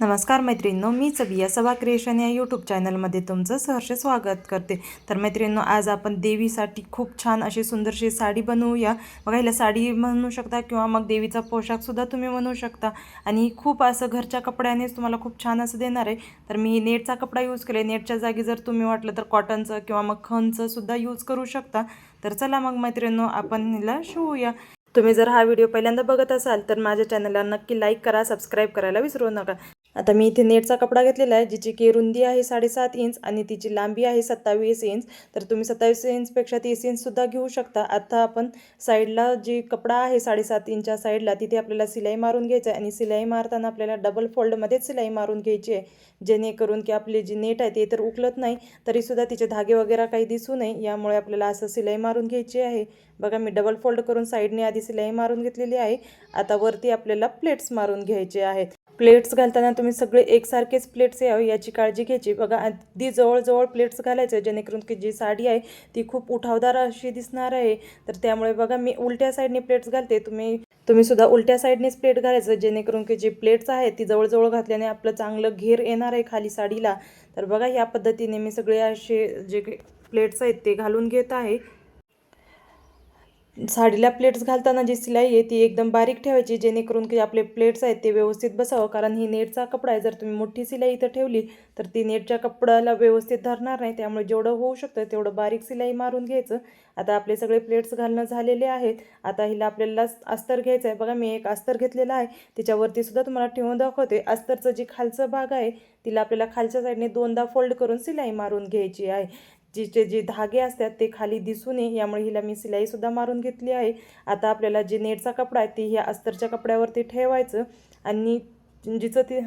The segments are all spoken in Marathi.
नमस्कार मैत्रिणींनो मी सबिया सभा क्रिएशन या यूट्यूब चॅनलमध्ये तुमचं सहर्ष स्वागत करते. तर मैत्रिणींनो आज आपण देवीसाठी खूप छान अशी सुंदरशी साडी बनवूया. बघा हिला साडी म्हणू शकता किंवा मग देवीचा पोशाखसुद्धा तुम्ही म्हणू शकता. आणि खूप असं घरच्या कपड्यानेच तुम्हाला खूप छान असं देणार आहे. तर मी नेटचा कपडा यूज केला नेटच्या जागी जर तुम्ही वाटलं तर कॉटनचं किंवा मग खनचंसुद्धा यूज करू शकता. तर चला मग मैत्रिणींनो आपण हिला शिवूया. तुम्ही जर हा व्हिडिओ पहिल्यांदा बघत असाल तर माझ्या चॅनलला नक्की लाईक करा सबस्क्राईब करायला विसरू नका. आता मी इथे नेटचा कपडा घेतलेला आहे जिची की रुंदी आहे साडेसात इंच आणि तिची लांबी आहे सत्तावीस इंच. तर तुम्ही सत्तावीस इंचपेक्षा तीस इंचसुद्धा घेऊ शकता. आता आपण साईडला जी कपडा आहे साडेसात इंचच्या साईडला तिथे आपल्याला सिलाई मारून घ्यायचं आहे आणि सिलाई मारताना आपल्याला डबल फोल्डमध्येच सिलाई मारून घ्यायची आहे. जेणेकरून की आपली जी नेट आहे ते तर उकलत नाही तरीसुद्धा तिचे धागे वगैरे काही दिसू नये. यामुळे आपल्याला असं सिलाई मारून घ्यायची आहे. बघा मी डबल फोल्ड करून साईडने आधी सिलाई मारून घेतलेली आहे. आता वरती आपल्याला प्लेट्स मारून घ्यायचे आहेत. प्लेट्स घालताना तुम्ही सगळे एकसारखेच प्लेट्स यावे याची काळजी घ्यायची. बघा अगदी जवळजवळ प्लेट्स घालायचे जेणेकरून की जी साडी आहे ती खूप उठावदार अशी दिसणार आहे. तर त्यामुळे बघा मी उलट्या साईडने प्लेट्स घालते. तुम्ही तुम्ही सुद्धा उलट्या साईडनेच प्लेट घालायचं जेणेकरून की जी प्लेट्स आहेत ती जवळजवळ घातल्याने आपलं चांगलं घेर येणार आहे खाली साडीला. तर बघा ह्या पद्धतीने मी सगळे असे जे प्लेट्स आहेत ते घालून घेत आहे. साडीला प्लेट्स घालताना जी सिलाई आहे ती एकदम बारीक ठेवायची जेणेकरून की आपले प्लेट्स आहेत ते व्यवस्थित बसावं. कारण ही नेटचा कपडा आहे जर तुम्ही मोठी सिलाई इथं ठेवली तर ती नेटच्या कपड्याला व्यवस्थित धरणार नाही. त्यामुळे जेवढं होऊ शकतं तेवढं बारीक सिलाई मारून घ्यायचं. आता आपले सगळे प्लेट्स घालणं झालेले आहेत. आता हिला आपल्याला अस्तर घ्यायचं आहे बघा मी एक अस्तर घेतलेला आहे. तिच्यावरती सुद्धा तुम्हाला ठेवून दाखवते. अस्तरचं जी खालचं भाग आहे तिला आपल्याला खालच्या साईडने दोनदा फोल्ड करून सिलाई मारून घ्यायची आहे. जिचे जे धागे असतात ते खाली दिसू नये यामुळे हिला मी सिलाईसुद्धा मारून घेतली आहे. आता आपल्याला जे नेटचा कपडा आहे ते ह्या अस्तरच्या कपड्यावरती ठेवायचं आणि जिचं ते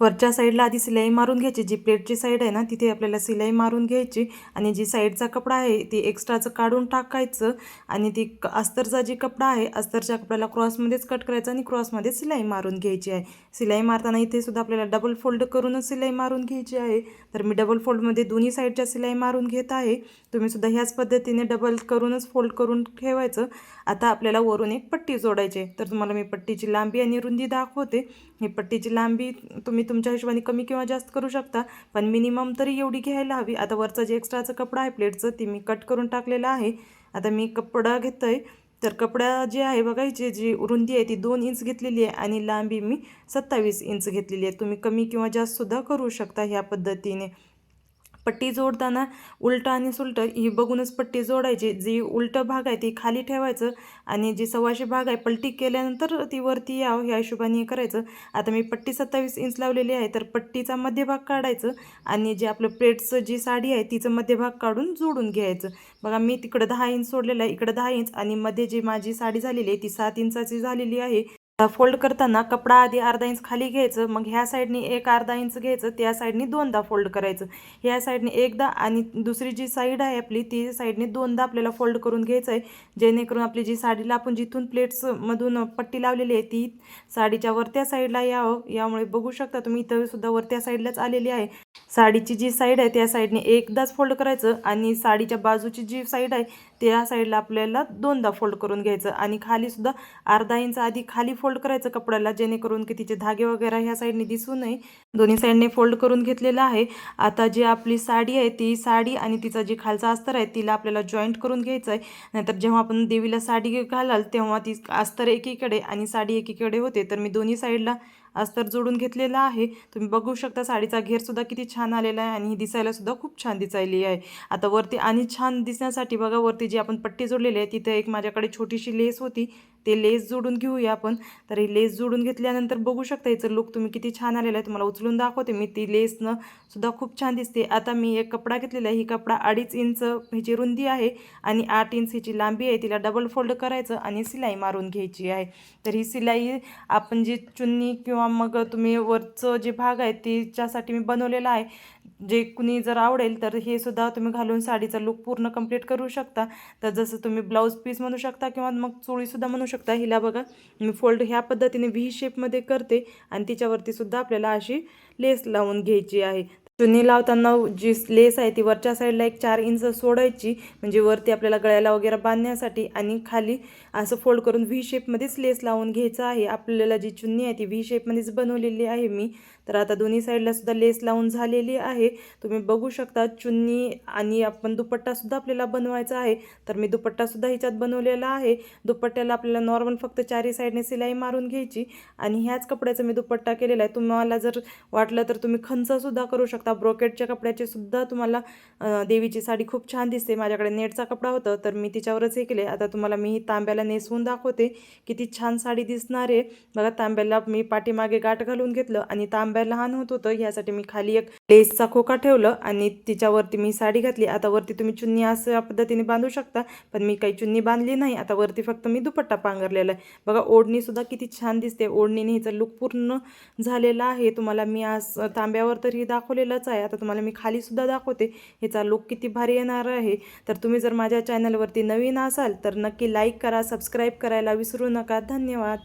वरच्या साईडला आधी सिलाई मारून घ्यायची. जी प्लेटची साईड आहे ना तिथे आपल्याला सिलाई मारून घ्यायची आणि जी साईडचा कपडा आहे ती एक्स्ट्राचं काढून टाकायचं आणि ती क अस्तरचा जी कपडा आहे अस्तरच्या कपड्याला क्रॉसमध्येच कट करायचं आणि क्रॉसमध्ये सिलाई मारून घ्यायची आहे. सिलाई मारताना इथे सुद्धा आपल्याला डबल फोल्ड करूनच सिलाई मारून घ्यायची आहे. तर मी डबल फोल्डमध्ये दोन्ही साईडच्या सिलाई मारून घेत आहे. तुम्ही सुद्धा ह्याच पद्धतीने डबल करूनच फोल्ड करून ठेवायचं. आता आपल्याला वरून एक पट्टी जोडायची आहे. तर तुम्हाला मी पट्टीची लांबी आणि रुंदी दाखवते. ही पट्टीची लांबी तुम्ही तुमच्या हिशोबाने कमी किंवा जास्त करू शकता पण मिनिमम तरी एवढी घ्यायला हवी. आता वरचं जे एक्स्ट्राचं कपडा आहे प्लेटचं ती मी कट करून टाकलेलं आहे. आता मी कपडा घेतो आहे तर कपडा जे आहे बघायची जी रुंदी आहे ती दोन इंच घेतलेली आहे आणि लांबी मी सत्तावीस इंच घेतलेली आहे. तुम्ही कमी किंवा जास्तसुद्धा करू शकता ह्या पद्धतीने. पट्टी जोडताना उलटं आणि सुलटं ही बघूनच पट्टी जोडायची. जी उलटं भाग आहे ती खाली ठेवायचं आणि जी सव्वाशे भाग आहे पलटी केल्यानंतर ती वरती यावं ह्या हिशोबाने हे करायचं. आता मी पट्टी सत्तावीस इंच लावलेली आहे तर पट्टीचा मध्यभाग काढायचं आणि जे आपलं प्लेटचं जी साडी आहे तिचं मध्यभाग काढून जोडून घ्यायचं. बघा मी तिकडं दहा इंच सोडलेलं आहे इकडं दहा इंच आणि मध्ये जी माझी साडी झालेली आहे ती सात इंचाची झालेली आहे. फोल्ड करताना कपडा आधी अर्धा इंच खाली घ्यायचं मग ह्या साईडनी एक अर्धा इंच घ्यायचं त्या साईडनी दोनदा फोल्ड करायचं. ह्या साईडने एकदा आणि दुसरी जी साईड आहे आपली ती साईडने दोनदा आपल्याला फोल्ड करून घ्यायचं आहे जेणेकरून आपली जी साडीला आपण जिथून प्लेट्समधून पट्टी लावलेली आहे ती साडीच्या वरत्या साईडला यावं. यामुळे बघू शकता तुम्ही इथं सुद्धा वरत्या साईडलाच आलेली आहे. साडीची जी साईड आहे त्या साईडने एकदाच फोल्ड करायचं आणि साडीच्या बाजूची जी साईड आहे त्या साईडला आपल्याला दोनदा फोल्ड करून घ्यायचं. आणि खालीसुद्धा अर्धा इंच आधी खाली फोल्ड फोल्ड करायचं कपड्याला जेणेकरून की तिचे धागे वगैरे ह्या साईडने दिसू नये. दोन्ही साईडने फोल्ड करून घेतलेलं आहे. आता जी आपली साडी आहे ती साडी आणि तिचा जी खालचा अस्तर आहे तिला आपल्याला जॉईंट करून घ्यायचं आहे नाहीतर जेव्हा आपण देवीला साडी घालाल तेव्हा ती अस्तर एकीकडे आणि साडी एकीकडे होते. तर मी दोन्ही साईडला अस्तर जोडून घेतलेला आहे. तुम्ही बघू शकता साडीचा घेरसुद्धा किती छान आलेला आहे आणि ही दिसायलासुद्धा खूप छान दिसायली आहे. आता वरती आणि छान दिसण्यासाठी बघा वरती जी आपण पट्टी जोडलेली आहे तिथे एक माझ्याकडे छोटीशी लेस होती. ते लेस जोडून घेऊया आपण. तर ही लेस जोडून घेतल्यानंतर बघू शकता याचं लुक तुम्ही किती छान आलेला आहे. तुम्हाला उचलून दाखवते मी. ती लेसनं सुद्धा खूप छान दिसते. आता मी एक कपडा घेतलेला आहे. ही कपडा अडीच इंच ह्याची रुंदी आहे आणि आठ इंच हिची लांबी आहे. तिला डबल फोल्ड करायचं आणि सिलाई मारून घ्यायची आहे. तर ही सिलाई आपण जी चुन्नी किंवा मग तुम्ही वरचं जे भाग आहे तिच्यासाठी मी बनवलेला आहे. जे कुणी जर आवडेल तर हे सुद्धा तुम्ही घालून साडीचा लुक पूर्ण कंप्लीट करू शकता. तर जसं तुम्ही ब्लाऊज पीस म्हणू शकता किंवा मग चोळीसुद्धा म्हणू शकता. हिला बघा मी फोल्ड ह्या पद्धतीने व्ही शेपमध्ये करते आणि तिच्यावरती सुद्धा आपल्याला अशी लेस लावून घ्यायची आहे. चुन्नी लावताना जी लेस आहे ती वरच्या साईडला एक चार इंच सोडायची. म्हणजे वरती आपल्याला गळ्याला वगैरे बांधण्यासाठी आणि खाली असं फोल्ड करून व्ही शेपमध्येच लेस लावून घ्यायचं आहे. आपल्याला जी चुन्नी आहे ती व्ही शेपमध्येच बनवलेली आहे मी. तर आता दोन्ही साईडला सुद्धा लेस लावून झालेली आहे. तुम्ही बघू शकता चुन्नी आणि आपण दुपट्टासुद्धा आपल्याला बनवायचा आहे. तर मी दुपट्टासुद्धा ह्याच्यात बनवलेला आहे. दुपट्ट्याला आपल्याला नॉर्मल फक्त चारी साईडने सिलाई मारून घ्यायची आणि ह्याच कपड्याचा मी दुपट्टा केलेला आहे. तुम्हाला जर वाटलं तर तुम्ही खंचसुद्धा करू शकता. ब्रोकेटच्या कपड्याचे सुद्धा तुम्हाला देवीची साडी खूप छान दिसते. माझ्याकडे नेटचा कपडा होता तर मी तिच्यावरच हे केले. आता तुम्हाला मी ही तांब्याला नेसवून दाखवते. किती छान साडी दिसणार आहे. बघा तांब्याला मी पाठीमागे गाठ घालून घेतलं आणि तांब्या लहान होत होतं ह्यासाठी मी खाली एक लेसचा खोका ठेवलं आणि तिच्यावरती मी साडी घातली. आता वरती तुम्ही चुन्नी अशा पद्धतीने बांधू शकता पण मी काही चुन्नी बांधली नाही. आता वरती फक्त मी दुपट्टा पांघरलेला आहे. बघा ओढणीसुद्धा किती छान दिसते. ओढणीने हिचा लुक पूर्ण झालेला आहे. तुम्हाला मी आज तांब्यावर तरी दाखवलेलंच आहे. आता तुम्हाला मी खालीसुद्धा दाखवते. ह्याचा लुक किती भारी येणार आहे. तर तुम्ही जर माझ्या चॅनलवरती नवीन असाल तर नक्की लाईक करा सबस्क्राईब करायला विसरू नका. धन्यवाद.